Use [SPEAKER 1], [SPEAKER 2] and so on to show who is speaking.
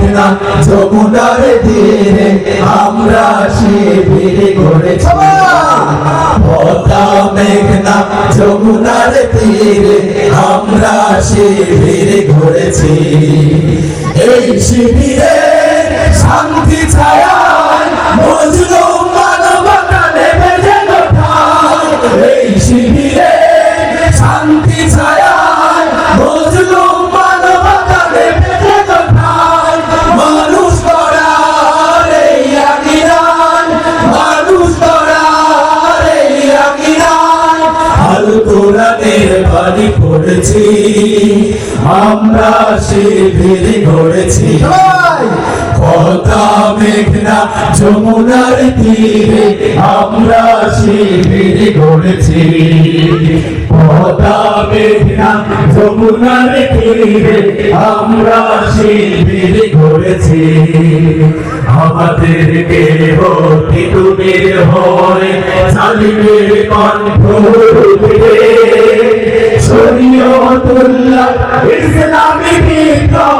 [SPEAKER 1] মেঘনা যমুনার তীরে আমরা শিবির গড়েছি। ভোতা মেঘনা, যমুনার তীরে আমরা শিবির ঘুরেছি এই শিবিরে শান্তি ছায়ায় আল কোরআনের বাণী পড়েছি। আমরা শিবির গড়েছি কথা মেঘনা যমুনার তীরে আমরা শিবির গড়েছি কথা মেঘনা যমুনার তীরে আমরা শিবির গড়েছি আমাদেরকে ভর্তি তুমি হয় জালিমের কণ্ঠ ইসলামী বিপ্লব